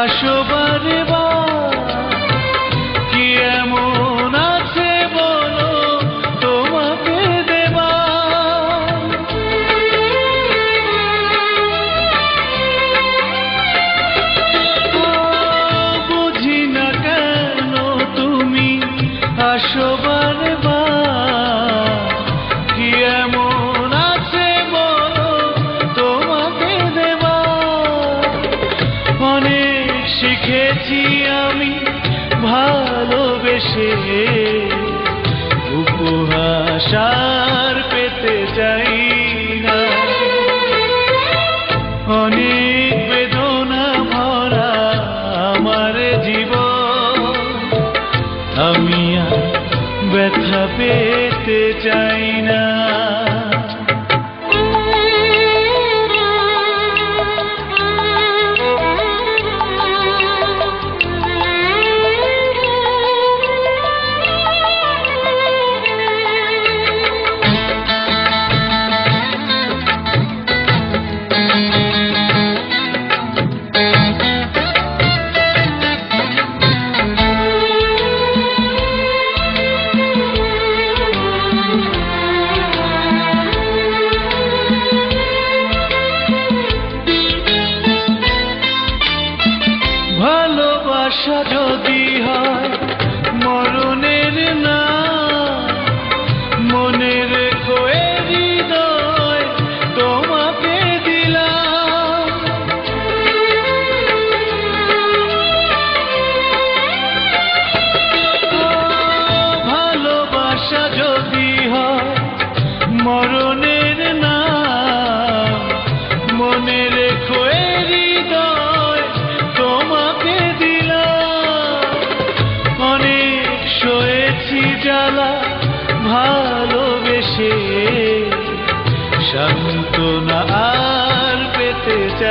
আসো সে উপহাসার পেতে চাই।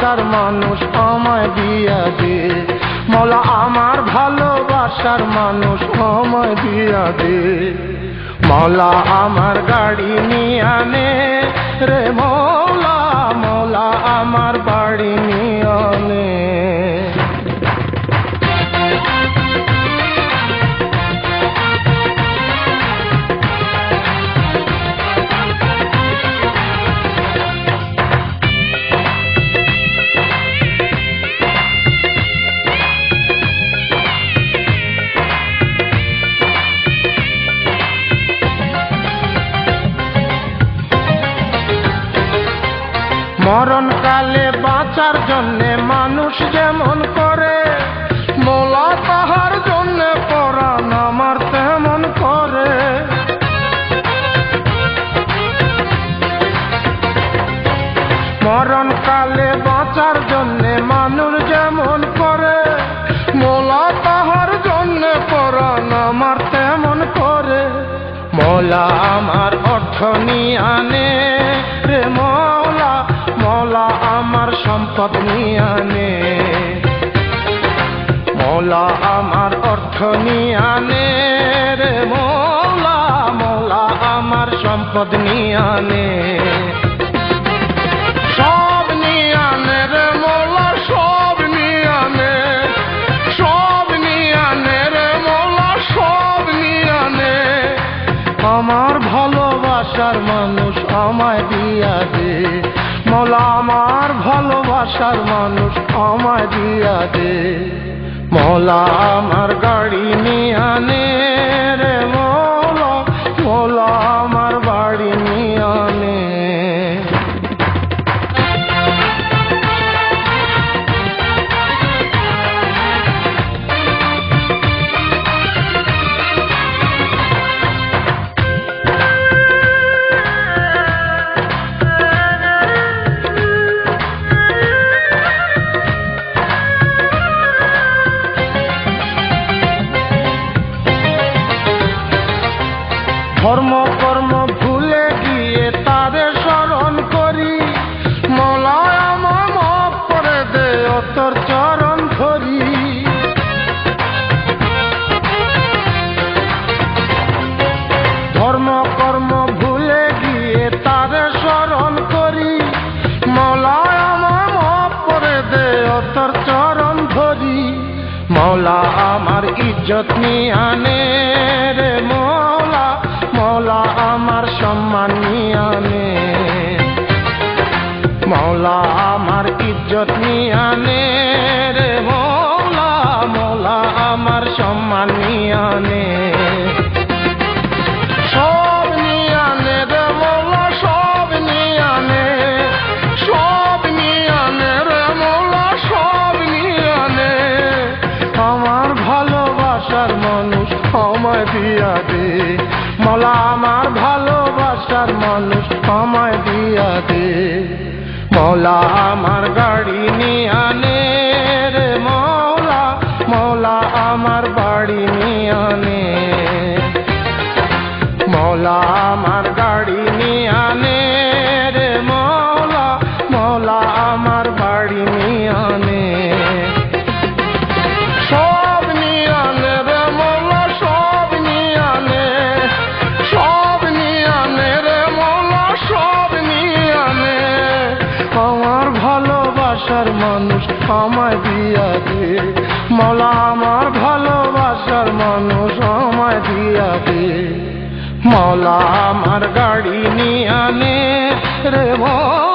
ভালোবাসার মানুষ আমায় দিয়া দে। মলা আমার ভালোবাসার মানুষ আমায় দিয়া দে। মলা আমার গাড়ি নিয়ে আনে রে, মলা মলা আমার বাড়ি নিয়ানে জন্যে মানুষ যেমন করে মোলা তাহার জন্য পরাণ আমার তেমন করে। মরণকালে বাঁচার জন্যে সম্পদ মোলা আমার অর্থ নিয়ে আনে রে, মোলা মোলা আমার সম্পদ নিয়ে আনে আমার ভালোবাসার মানুষ আমায় দিয়া দে। মোলা আমার ভালোবাসার মানুষ আমায় দিয়া দে। মলা আমার গাড়ি নিয়ে আনে রে মোলা আমার আনে রে মৌলা মৌলা আমার সম্মান আনে। মৌলা আমার ইজ্জত নিয়ে আনে দিয়া দে। মলা আমার ভালোবাসার মানুষ আমায় দিয়া দে। মলা আমার গাড়ি নিয়ে আনে রে মৌলা মৌলা আমার বাড়ি নিয়ে মৌলা আমার ভালোবাসার মানুষ আমায় দিয়া দে। মলা আমার ভালোবাসার মানুষ আমায় দিয়া দে। মলা আমার গাড়ি নিয়ে আনে রে আমার